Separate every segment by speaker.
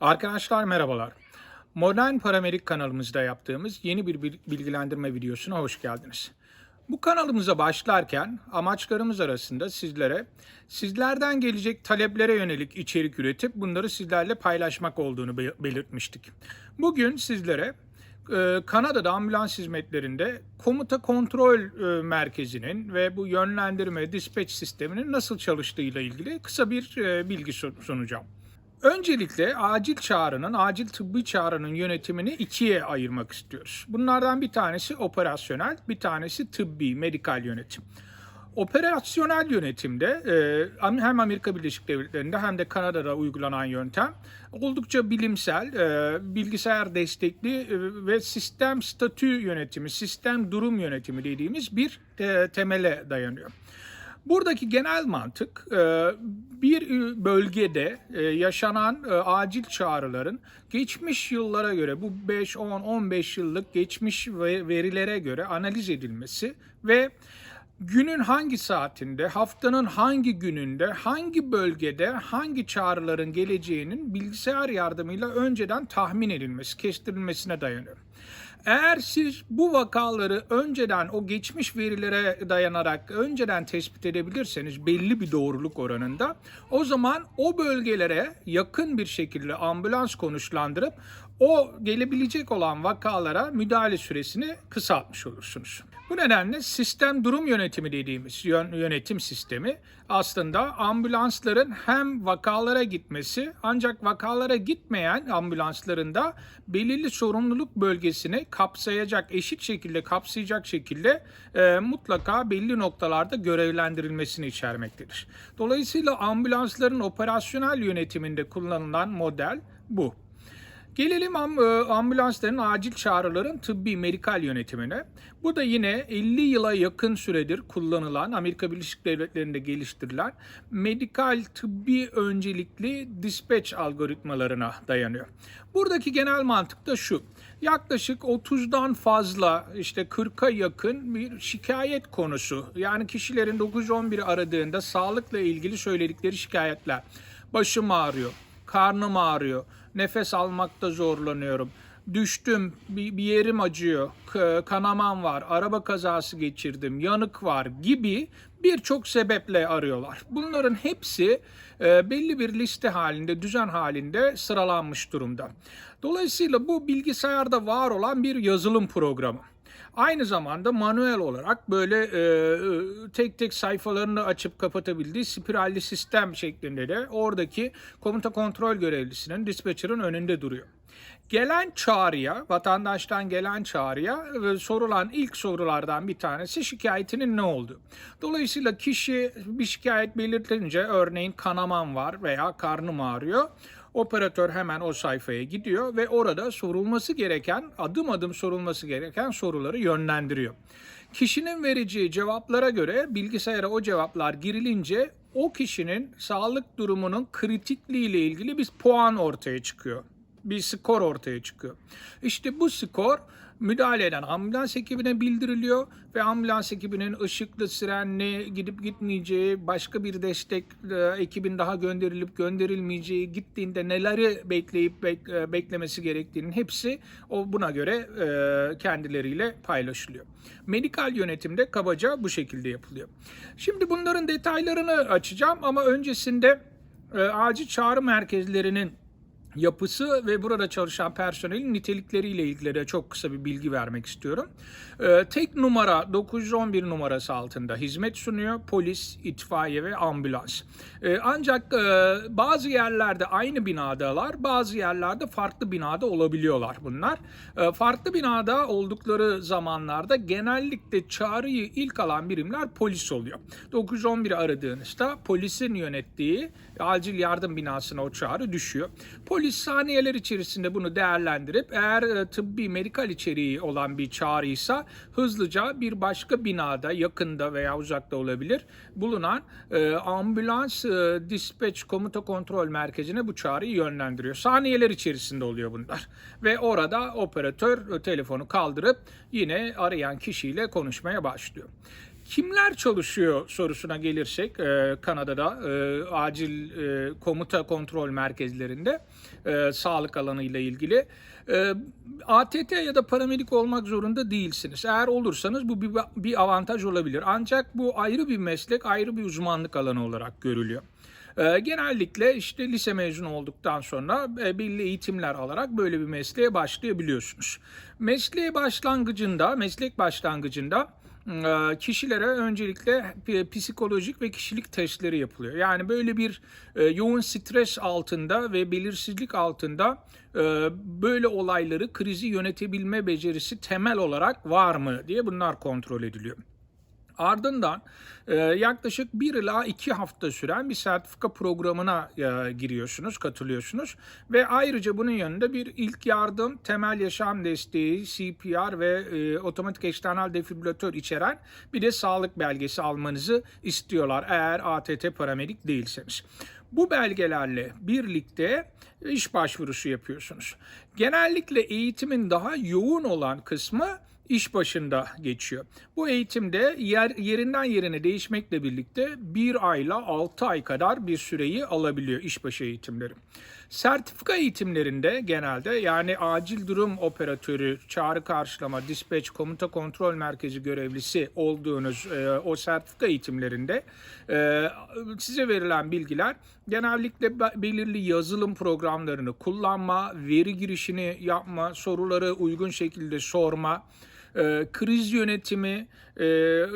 Speaker 1: Arkadaşlar merhabalar. Modern Paramedik kanalımızda yaptığımız yeni bir bil- bilgilendirme videosuna hoş geldiniz. Bu kanalımıza başlarken amaçlarımız arasında sizlere sizlerden gelecek taleplere yönelik içerik üretip bunları sizlerle paylaşmak olduğunu be- belirtmiştik. Bugün sizlere e, Kanada'da ambulans hizmetlerinde komuta kontrol e, merkezinin ve bu yönlendirme dispatch sisteminin nasıl çalıştığıyla ilgili kısa bir e, bilgi sun- sunacağım. Öncelikle acil çağrının, acil tıbbi çağrının yönetimini ikiye ayırmak istiyoruz. Bunlardan bir tanesi operasyonel, bir tanesi tıbbi, medikal yönetim. Operasyonel yönetimde e, hem Amerika Birleşik Devletleri'nde hem de Kanada'da uygulanan yöntem oldukça bilimsel, e, bilgisayar destekli e, ve sistem statü yönetimi, sistem durum yönetimi dediğimiz bir temele dayanıyor. Buradaki genel mantık e, bir bölgede e, yaşanan e, acil çağrıların geçmiş yıllara göre bu 5, 10, 15 yıllık geçmiş ve- verilere göre analiz edilmesi ve günün hangi saatinde, haftanın hangi gününde, hangi bölgede hangi çağrıların geleceğinin bilgisayar yardımıyla önceden tahmin edilmesi, kestirilmesine dayanıyor. Eğer siz bu vakaları önceden o geçmiş verilere dayanarak önceden tespit edebilirseniz belli bir doğruluk oranında o zaman o bölgelere yakın bir şekilde ambulans konuşlandırıp o gelebilecek olan vakalara müdahale süresini kısaltmış olursunuz. Bu nedenle sistem durum yönetimi dediğimiz yön- yönetim sistemi aslında ambulansların hem vakalara gitmesi ancak vakalara gitmeyen ambulansların da belirli sorumluluk bölgesini kapsayacak, eşit şekilde kapsayacak şekilde e, mutlaka belli noktalarda görevlendirilmesini içermektedir. Dolayısıyla ambulansların operasyonel yönetiminde kullanılan model bu. Gelelim e, ambulansların acil çağrıların tıbbi medikal yönetimine. Bu da yine 50 yıla yakın süredir kullanılan Amerika Birleşik Devletleri'nde geliştirilen medikal tıbbi öncelikli dispatch algoritmalarına dayanıyor. Buradaki genel mantık da şu. Yaklaşık 30'dan fazla işte 40'a yakın bir şikayet konusu. Yani kişilerin 911'i aradığında sağlıkla ilgili söyledikleri şikayetler. Başım ağrıyor, karnım ağrıyor, nefes almakta zorlanıyorum, düştüm, bir, bir yerim acıyor, kanamam var, araba kazası geçirdim, yanık var gibi birçok sebeple arıyorlar. Bunların hepsi e, belli bir liste halinde, düzen halinde sıralanmış durumda. Dolayısıyla bu bilgisayarda var olan bir yazılım programı. Aynı zamanda manuel olarak böyle e, e, tek tek sayfalarını açıp kapatabildiği spiralli sistem şeklinde de oradaki komuta kontrol görevlisinin, dispatcher'ın önünde duruyor. Gelen çağrıya, vatandaştan gelen çağrıya ve sorulan ilk sorulardan bir tanesi şikayetinin ne oldu? Dolayısıyla kişi bir şikayet belirtince örneğin kanamam var veya karnım ağrıyor. Operatör hemen o sayfaya gidiyor ve orada sorulması gereken, adım adım sorulması gereken soruları yönlendiriyor. Kişinin vereceği cevaplara göre bilgisayara o cevaplar girilince o kişinin sağlık durumunun kritikliği ile ilgili bir puan ortaya çıkıyor bir skor ortaya çıkıyor. İşte bu skor müdahale eden ambulans ekibine bildiriliyor ve ambulans ekibinin ışıklı sirenli gidip gitmeyeceği, başka bir destek e, ekibin daha gönderilip gönderilmeyeceği, gittiğinde neleri bekleyip bek- e, beklemesi gerektiğinin hepsi o buna göre e, kendileriyle paylaşılıyor. Medikal yönetimde kabaca bu şekilde yapılıyor. Şimdi bunların detaylarını açacağım ama öncesinde acil çağrı merkezlerinin yapısı ve burada çalışan personelin nitelikleriyle ilgili de çok kısa bir bilgi vermek istiyorum. Ee, tek numara 911 numarası altında hizmet sunuyor. Polis, itfaiye ve ambulans. Ee, ancak e, bazı yerlerde aynı binadalar, bazı yerlerde farklı binada olabiliyorlar bunlar. Ee, farklı binada oldukları zamanlarda genellikle çağrıyı ilk alan birimler polis oluyor. 911'i aradığınızda polisin yönettiği acil yardım binasına o çağrı düşüyor. Polis saniyeler içerisinde bunu değerlendirip eğer e, tıbbi medikal içeriği olan bir çağrıysa hızlıca bir başka binada yakında veya uzakta olabilir bulunan e, ambulans e, dispatch komuta kontrol merkezine bu çağrıyı yönlendiriyor. Saniyeler içerisinde oluyor bunlar. Ve orada operatör telefonu kaldırıp yine arayan kişiyle konuşmaya başlıyor. Kimler çalışıyor sorusuna gelirsek e, Kanada'da e, acil e, komuta kontrol merkezlerinde e, sağlık alanı ile ilgili e, ATT ya da paramedik olmak zorunda değilsiniz. Eğer olursanız bu bir, bir avantaj olabilir. Ancak bu ayrı bir meslek, ayrı bir uzmanlık alanı olarak görülüyor. E, genellikle işte lise mezunu olduktan sonra e, belli eğitimler alarak böyle bir mesleğe başlayabiliyorsunuz. Mesleğe başlangıcında, meslek başlangıcında kişilere öncelikle psikolojik ve kişilik testleri yapılıyor. Yani böyle bir e, yoğun stres altında ve belirsizlik altında e, böyle olayları krizi yönetebilme becerisi temel olarak var mı diye bunlar kontrol ediliyor. Ardından e, yaklaşık 1 ila 2 hafta süren bir sertifika programına e, giriyorsunuz, katılıyorsunuz. Ve ayrıca bunun yanında bir ilk yardım, temel yaşam desteği, CPR ve e, otomatik eksternal defibrilatör içeren bir de sağlık belgesi almanızı istiyorlar eğer ATT paramedik değilseniz. Bu belgelerle birlikte iş başvurusu yapıyorsunuz. Genellikle eğitimin daha yoğun olan kısmı iş başında geçiyor. Bu eğitimde yer, yerinden yerine değişmekle birlikte bir ayla 6 ay kadar bir süreyi alabiliyor işbaşı eğitimleri. Sertifika eğitimlerinde genelde yani acil durum operatörü, çağrı karşılama, dispatch, komuta kontrol merkezi görevlisi olduğunuz e, o sertifika eğitimlerinde e, size verilen bilgiler genellikle be- belirli yazılım programlarını kullanma, veri girişini yapma, soruları uygun şekilde sorma, e, kriz yönetimi, e, e,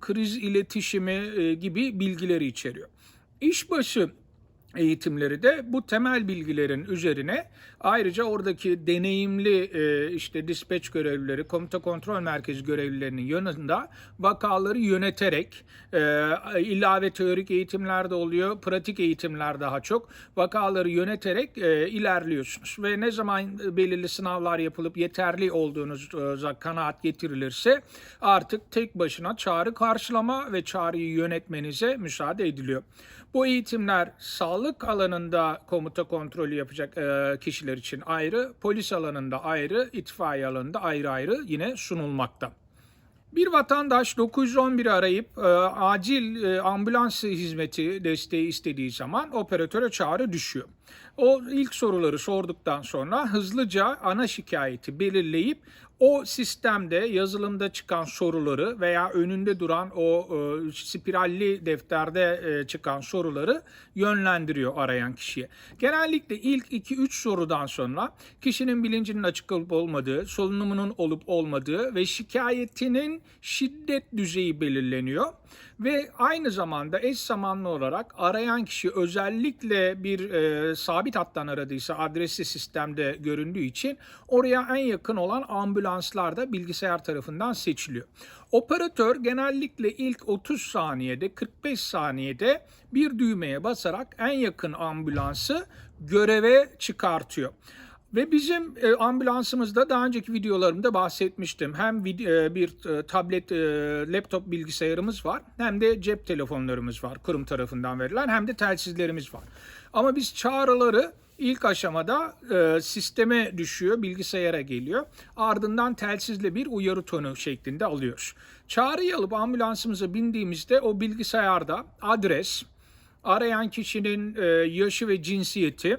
Speaker 1: kriz iletişimi gibi bilgileri içeriyor. İşbaşı eğitimleri de bu temel bilgilerin üzerine ayrıca oradaki deneyimli e, işte dispatch görevlileri, komuta kontrol merkezi görevlilerinin yanında vakaları yöneterek e, ilave teorik eğitimler de oluyor, pratik eğitimler daha çok vakaları yöneterek e, ilerliyorsunuz ve ne zaman belirli sınavlar yapılıp yeterli olduğunuza kanaat getirilirse artık tek başına çağrı karşılama ve çağrıyı yönetmenize müsaade ediliyor. Bu eğitimler sağlık alanında komuta kontrolü yapacak e, kişiler için ayrı, polis alanında ayrı, itfaiye alanında ayrı ayrı yine sunulmakta. Bir vatandaş 911'i arayıp e, acil e, ambulans hizmeti desteği istediği zaman operatöre çağrı düşüyor. O ilk soruları sorduktan sonra hızlıca ana şikayeti belirleyip o sistemde yazılımda çıkan soruları veya önünde duran o e, spiralli defterde e, çıkan soruları yönlendiriyor arayan kişiye. Genellikle ilk 2-3 sorudan sonra kişinin bilincinin açık olup olmadığı, solunumunun olup olmadığı ve şikayetinin şiddet düzeyi belirleniyor. Ve aynı zamanda eş zamanlı olarak arayan kişi özellikle bir e, sabit hattan aradıysa adresi sistemde göründüğü için oraya en yakın olan ambulanslar da bilgisayar tarafından seçiliyor. Operatör genellikle ilk 30 saniyede 45 saniyede bir düğmeye basarak en yakın ambulansı göreve çıkartıyor. Ve bizim e, ambulansımızda daha önceki videolarımda bahsetmiştim. Hem e, bir e, tablet, e, laptop bilgisayarımız var hem de cep telefonlarımız var kurum tarafından verilen hem de telsizlerimiz var. Ama biz çağrıları ilk aşamada e, sisteme düşüyor, bilgisayara geliyor. Ardından telsizle bir uyarı tonu şeklinde alıyoruz. Çağrıyı alıp ambulansımıza bindiğimizde o bilgisayarda adres, arayan kişinin e, yaşı ve cinsiyeti,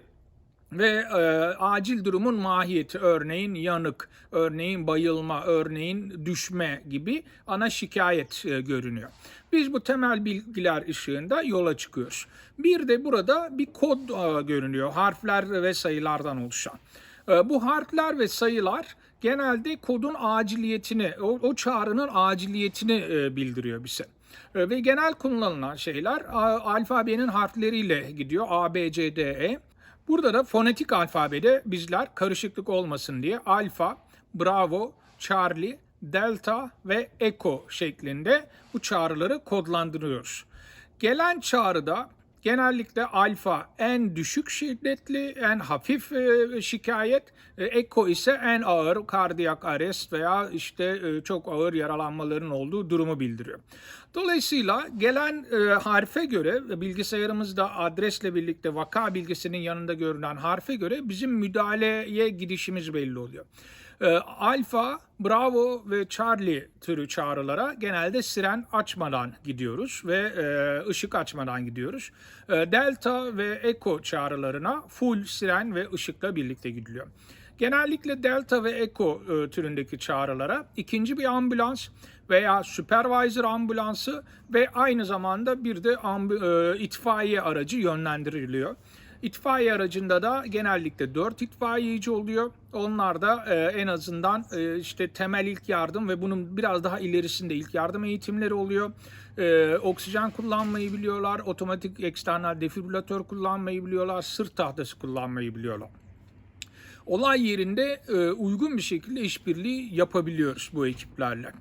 Speaker 1: ve e, acil durumun mahiyeti örneğin yanık, örneğin bayılma, örneğin düşme gibi ana şikayet e, görünüyor. Biz bu temel bilgiler ışığında yola çıkıyoruz. Bir de burada bir kod e, görünüyor harfler ve sayılardan oluşan. E, bu harfler ve sayılar genelde kodun aciliyetini, o, o çağrının aciliyetini e, bildiriyor bize. E, Ve genel kullanılan şeyler a- alfabenin harfleriyle gidiyor. A, B, C, D, E. Burada da fonetik alfabede bizler karışıklık olmasın diye alfa, bravo, charlie, delta ve echo şeklinde bu çağrıları kodlandırıyoruz. Gelen çağrıda genellikle alfa en düşük şiddetli, en hafif e, şikayet, e, echo ise en ağır kardiyak arrest veya işte e, çok ağır yaralanmaların olduğu durumu bildiriyor. Dolayısıyla gelen e, harfe göre bilgisayarımızda adresle birlikte vaka bilgisinin yanında görünen harfe göre bizim müdahaleye gidişimiz belli oluyor. E, Alfa, Bravo ve Charlie türü çağrılara genelde siren açmadan gidiyoruz ve e, ışık açmadan gidiyoruz. E, Delta ve Echo çağrılarına full siren ve ışıkla birlikte gidiliyor. Genellikle Delta ve Echo e, türündeki çağrılara ikinci bir ambulans veya supervisor ambulansı ve aynı zamanda bir de e, itfaiye aracı yönlendiriliyor. İtfaiye aracında da genellikle 4 itfaiyeci oluyor. Onlar da e, en azından işte temel ilk yardım ve bunun biraz daha ilerisinde ilk yardım eğitimleri oluyor. Oksijen kullanmayı biliyorlar, otomatik eksternal defibrilatör kullanmayı biliyorlar, sırt tahtası kullanmayı biliyorlar olay yerinde e, uygun bir şekilde işbirliği yapabiliyoruz bu ekiplerle.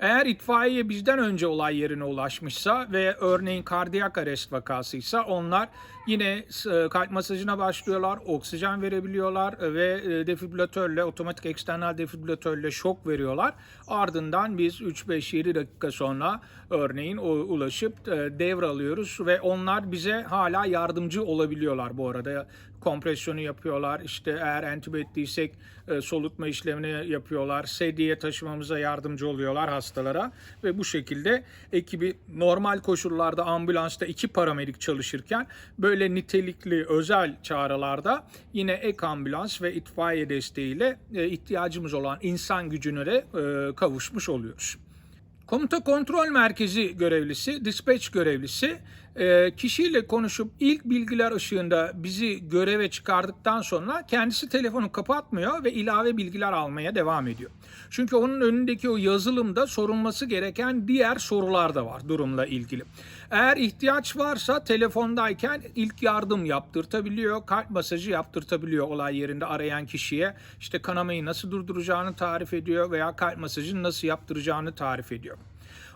Speaker 1: Eğer itfaiye bizden önce olay yerine ulaşmışsa ve örneğin kardiyak arrest vakasıysa onlar yine e, kalp masajına başlıyorlar, oksijen verebiliyorlar ve e, defibrilatörle, otomatik eksternal defibrilatörle şok veriyorlar. Ardından biz 3-5-7 dakika sonra örneğin ulaşıp devralıyoruz ve onlar bize hala yardımcı olabiliyorlar bu arada. Kompresyonu yapıyorlar, işte eğer entübe ettiysek e, solutma işlemini yapıyorlar, sedyeye taşımamıza yardımcı oluyorlar hastalara. Ve bu şekilde ekibi normal koşullarda ambulansta iki paramedik çalışırken böyle nitelikli özel çağrılarda yine ek ambulans ve itfaiye desteğiyle e, ihtiyacımız olan insan gücüne de e, kavuşmuş oluyoruz. Komuta kontrol merkezi görevlisi, dispatch görevlisi e, kişiyle konuşup ilk bilgiler ışığında bizi göreve çıkardıktan sonra kendisi telefonu kapatmıyor ve ilave bilgiler almaya devam ediyor. Çünkü onun önündeki o yazılımda sorulması gereken diğer sorular da var durumla ilgili. Eğer ihtiyaç varsa telefondayken ilk yardım yaptırtabiliyor, kalp masajı yaptırtabiliyor olay yerinde arayan kişiye. İşte kanamayı nasıl durduracağını tarif ediyor veya kalp masajını nasıl yaptıracağını tarif ediyor.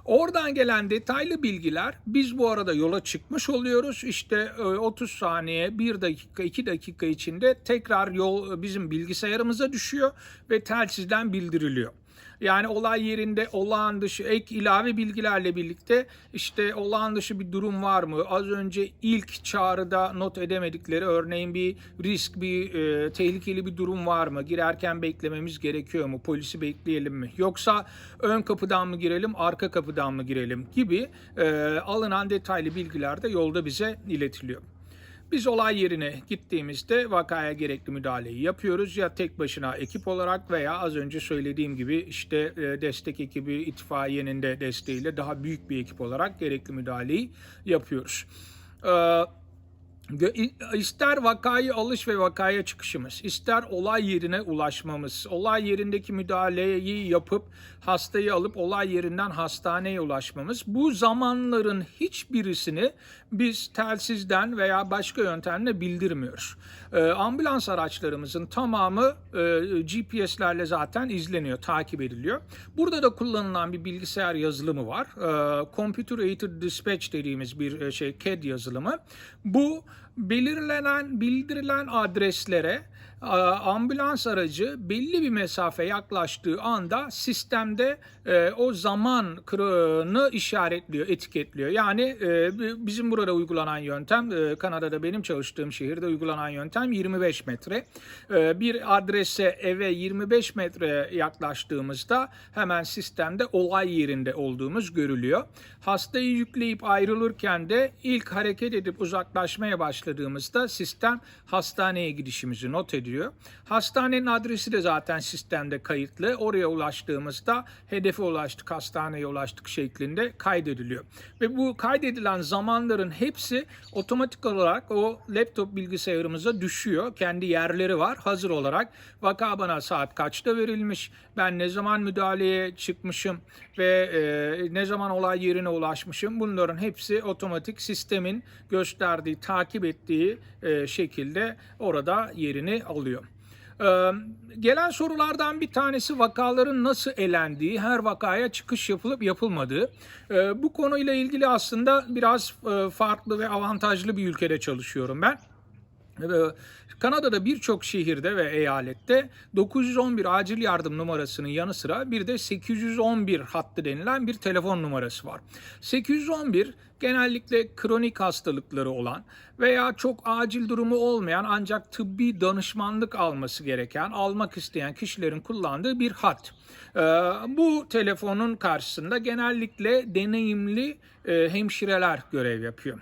Speaker 1: Oradan gelen detaylı bilgiler biz bu arada yola çıkmış oluyoruz. İşte e, 30 saniye, 1 dakika, 2 dakika içinde tekrar yol bizim bilgisayarımıza düşüyor ve telsizden bildiriliyor. Yani olay yerinde olağan dışı ek ilave bilgilerle birlikte işte olağan dışı bir durum var mı? Az önce ilk çağrıda not edemedikleri örneğin bir risk, bir e, tehlikeli bir durum var mı? Girerken beklememiz gerekiyor mu? Polisi bekleyelim mi? Yoksa ön kapıdan mı girelim, arka kapıdan mı girelim gibi e, alınan detaylı bilgiler de yolda bize iletiliyor. Biz olay yerine gittiğimizde vakaya gerekli müdahaleyi yapıyoruz. Ya tek başına ekip olarak veya az önce söylediğim gibi işte e, destek ekibi itfaiyenin de desteğiyle daha büyük bir ekip olarak gerekli müdahaleyi yapıyoruz. Gö- İster vakayı alış ve vakaya çıkışımız, ister olay yerine ulaşmamız, olay yerindeki müdahaleyi yapıp hastayı alıp olay yerinden hastaneye ulaşmamız, bu zamanların hiçbirisini biz telsizden veya başka yöntemle bildirmiyoruz. Ee, ambulans araçlarımızın tamamı e, GPS'lerle zaten izleniyor, takip ediliyor. Burada da kullanılan bir bilgisayar yazılımı var. Ee, Computer Aided Dispatch dediğimiz bir e, şey CAD yazılımı. Bu belirlenen, bildirilen adreslere ambulans aracı belli bir mesafe yaklaştığı anda sistemde e, o zaman kırığını işaretliyor, etiketliyor. Yani e, bi- bizim burada uygulanan yöntem, e, Kanada'da benim çalıştığım şehirde uygulanan yöntem 25 metre. Bir adrese, eve 25 metre yaklaştığımızda hemen sistemde olay yerinde olduğumuz görülüyor. Hastayı yükleyip ayrılırken de ilk hareket edip uzaklaşmaya başladığımızda sistem hastaneye gidişimizi not ediyor. Hastanenin adresi de zaten sistemde kayıtlı. Oraya ulaştığımızda hedefe ulaştık, hastaneye ulaştık şeklinde kaydediliyor. Ve bu kaydedilen zamanların hepsi otomatik olarak o laptop bilgisayarımıza düşüyor. Kendi yerleri var hazır olarak. Vaka bana saat kaçta verilmiş, ben ne zaman müdahaleye çıkmışım ve e, ne zaman olay yerine ulaşmışım. Bunların hepsi otomatik sistemin gösterdiği, takip ettiği e, şekilde orada yerini alıyor. Ee, gelen sorulardan bir tanesi vakaların nasıl elendiği, her vakaya çıkış yapılıp yapılmadığı. Ee, bu konuyla ilgili aslında biraz e, farklı ve avantajlı bir ülkede çalışıyorum ben. Ee, Kanada'da birçok şehirde ve eyalette 911 acil yardım numarasının yanı sıra bir de 811 hattı denilen bir telefon numarası var. 811 genellikle kronik hastalıkları olan veya çok acil durumu olmayan ancak tıbbi danışmanlık alması gereken, almak isteyen kişilerin kullandığı bir hat. Ee, Bu telefonun karşısında genellikle deneyimli e, hemşireler görev yapıyor.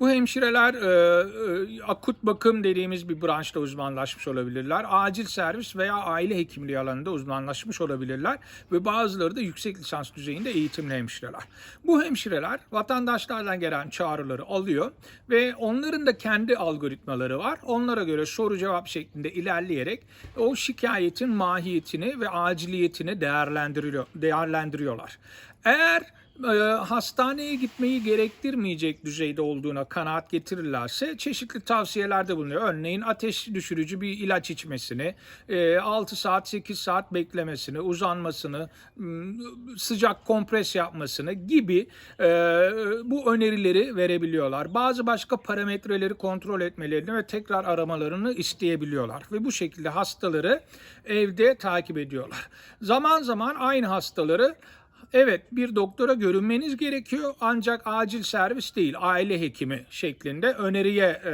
Speaker 1: Bu hemşireler e, e, akut bakım dediğimiz bir branşta uzmanlaşmış olabilirler. Acil servis veya aile hekimliği alanında uzmanlaşmış olabilirler ve bazıları da yüksek lisans düzeyinde eğitimli hemşireler. Bu hemşireler vatandaşlardan gelen çağrıları alıyor ve onların da kendi algoritmaları var. Onlara göre soru cevap şeklinde ilerleyerek o şikayetin mahiyetini ve aciliyetini değerlendiriyor, değerlendiriyorlar. Eğer hastaneye gitmeyi gerektirmeyecek düzeyde olduğuna kanaat getirirlerse çeşitli tavsiyelerde bulunuyor. Örneğin ateş düşürücü bir ilaç içmesini, e, 6 saat 8 saat beklemesini, uzanmasını, sıcak kompres yapmasını gibi e, bu önerileri verebiliyorlar. Bazı başka parametreleri kontrol etmelerini ve tekrar aramalarını isteyebiliyorlar ve bu şekilde hastaları evde takip ediyorlar. Zaman zaman aynı hastaları Evet bir doktora görünmeniz gerekiyor ancak acil servis değil aile hekimi şeklinde öneriye e, e,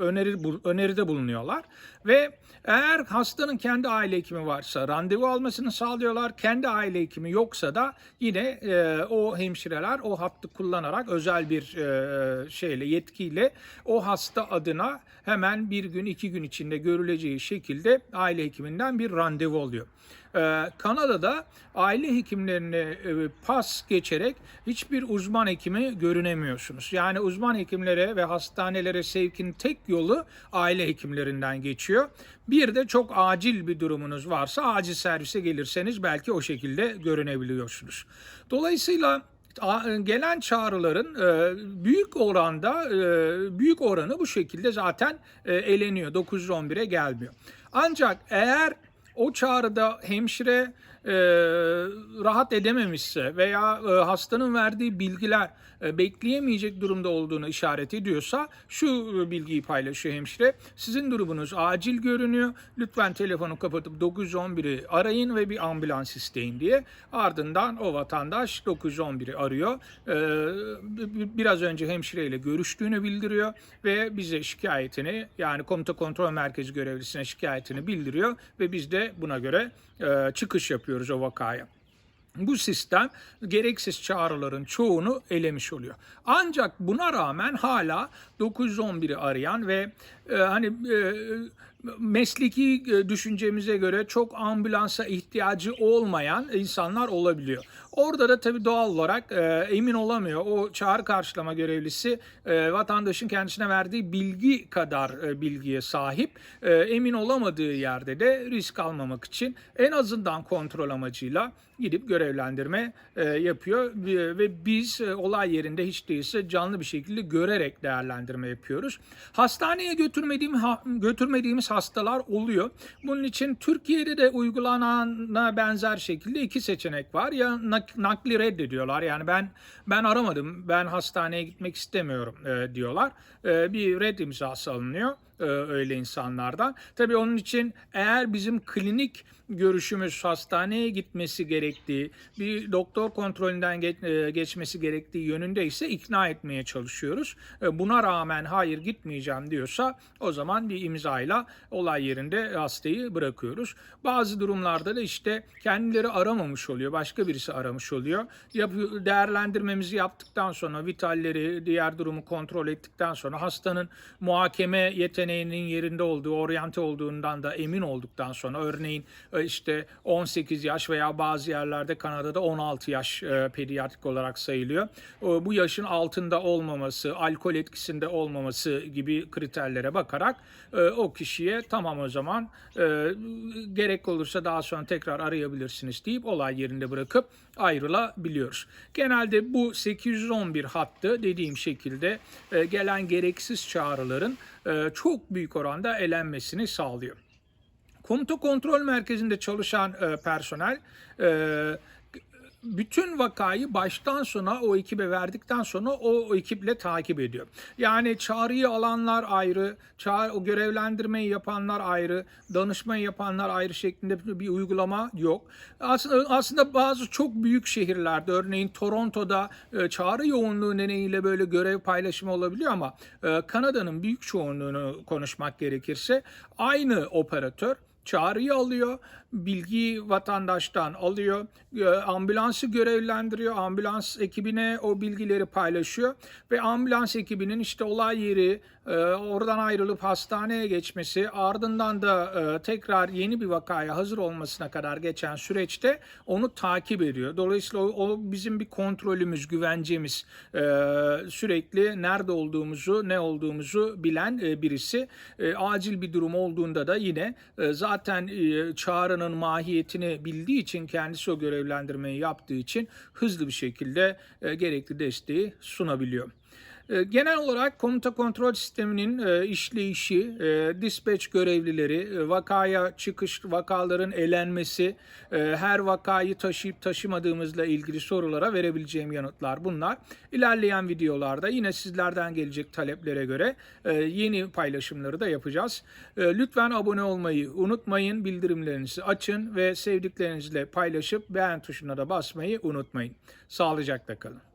Speaker 1: öneri öneride bulunuyorlar ve eğer hastanın kendi aile hekimi varsa randevu almasını sağlıyorlar. Kendi aile hekimi yoksa da yine e, o hemşireler o hattı kullanarak özel bir e, şeyle yetkiyle o hasta adına hemen bir gün iki gün içinde görüleceği şekilde aile hekiminden bir randevu oluyor. Ee, Kanada'da aile hekimlerine e, pas geçerek hiçbir uzman hekimi görünemiyorsunuz. Yani uzman hekimlere ve hastanelere sevkin tek yolu aile hekimlerinden geçiyor. Bir de çok acil bir durumunuz varsa acil servise gelirseniz belki o şekilde görünebiliyorsunuz. Dolayısıyla a- gelen çağrıların e, büyük oranda e, büyük oranı bu şekilde zaten e, eleniyor. 911'e gelmiyor. Ancak eğer o çağrıda hemşire e, rahat edememişse veya e, hastanın verdiği bilgiler bekleyemeyecek durumda olduğunu işaret ediyorsa şu e, bilgiyi paylaşıyor hemşire. Sizin durumunuz acil görünüyor. Lütfen telefonu kapatıp 911'i arayın ve bir ambulans isteyin diye. Ardından o vatandaş 911'i arıyor. E, bi- biraz önce hemşireyle görüştüğünü bildiriyor ve bize şikayetini yani komuta kontrol merkezi görevlisine şikayetini bildiriyor ve biz de buna göre e, çıkış yapıyoruz o vakaya. Bu sistem gereksiz çağrıların çoğunu elemiş oluyor. Ancak buna rağmen hala 911'i arayan ve e, hani e, mesleki e, düşüncemize göre çok ambulansa ihtiyacı olmayan insanlar olabiliyor. Orada da tabii doğal olarak e, emin olamıyor. O çağrı karşılama görevlisi e, vatandaşın kendisine verdiği bilgi kadar e, bilgiye sahip. E, emin olamadığı yerde de risk almamak için en azından kontrol amacıyla gidip görevlendirme e, yapıyor ve ve biz e, olay yerinde hiç değilse canlı bir şekilde görerek değerlendirme yapıyoruz. Hastaneye götürmediğim ha- götürmediğimiz hastalar oluyor. Bunun için Türkiye'de de uygulanana benzer şekilde iki seçenek var. Ya nak- nakli reddediyorlar. Yani ben ben aramadım. Ben hastaneye gitmek istemiyorum e, diyorlar. E, bir red imzası alınıyor öyle insanlardan. Tabii onun için eğer bizim klinik görüşümüz hastaneye gitmesi gerektiği, bir doktor kontrolünden e, geçmesi gerektiği yönünde ise ikna etmeye çalışıyoruz. E, Buna rağmen hayır gitmeyeceğim diyorsa o zaman bir imzayla olay yerinde hastayı bırakıyoruz. Bazı durumlarda da işte kendileri aramamış oluyor, başka birisi aramış oluyor. Değerlendirmemizi yaptıktan sonra vitalleri, diğer durumu kontrol ettikten sonra hastanın muhakeme yeteneğinin yerinde olduğu, oryante olduğundan da emin olduktan sonra örneğin e, işte 18 yaş veya bazı yerlerde Kanada'da 16 yaş e, pediatrik olarak sayılıyor. E, Bu yaşın altında olmaması, alkol etkisinde olmaması gibi kriterlere bakarak o kişiye tamam o zaman gerek olursa daha sonra tekrar arayabilirsiniz deyip olay yerinde bırakıp ayrılabiliyoruz. Genelde bu 811 hattı dediğim şekilde gelen gereksiz çağrıların çok büyük oranda elenmesini sağlıyor. Komuta kontrol merkezinde çalışan e, personel e, bütün vakayı baştan sona o ekibe verdikten sonra o, o ekiple takip ediyor. Yani çağrıyı alanlar ayrı, çağrı, o görevlendirmeyi yapanlar ayrı, danışmayı yapanlar ayrı şeklinde bir uygulama yok. Aslında, aslında bazı çok büyük şehirlerde örneğin Toronto'da e, çağrı yoğunluğu nedeniyle böyle görev paylaşımı olabiliyor ama e, Kanada'nın büyük çoğunluğunu konuşmak gerekirse aynı operatör çağrıyı alıyor, bilgiyi vatandaştan alıyor, e, ambulansı görevlendiriyor, ambulans ekibine o bilgileri paylaşıyor ve ambulans ekibinin işte olay yeri, e, oradan ayrılıp hastaneye geçmesi, ardından da e, tekrar yeni bir vakaya hazır olmasına kadar geçen süreçte onu takip ediyor. Dolayısıyla o, bizim bir kontrolümüz, güvencemiz, sürekli nerede olduğumuzu, ne olduğumuzu bilen birisi. Acil bir durum olduğunda da yine e, zaten e, çağrının mahiyetini bildiği için kendisi o görevlendirmeyi yaptığı için hızlı bir şekilde e, gerekli desteği sunabiliyor. E, Genel olarak komuta kontrol sisteminin e, işleyişi, e, dispatch görevlileri, e, vakaya çıkış, vakaların elenmesi, her vakayı taşıyıp taşımadığımızla ilgili sorulara verebileceğim yanıtlar bunlar. İlerleyen videolarda yine sizlerden gelecek taleplere göre yeni paylaşımları da yapacağız. Lütfen abone olmayı unutmayın, bildirimlerinizi açın ve sevdiklerinizle paylaşıp beğen tuşuna da basmayı unutmayın. Sağlıcakla kalın.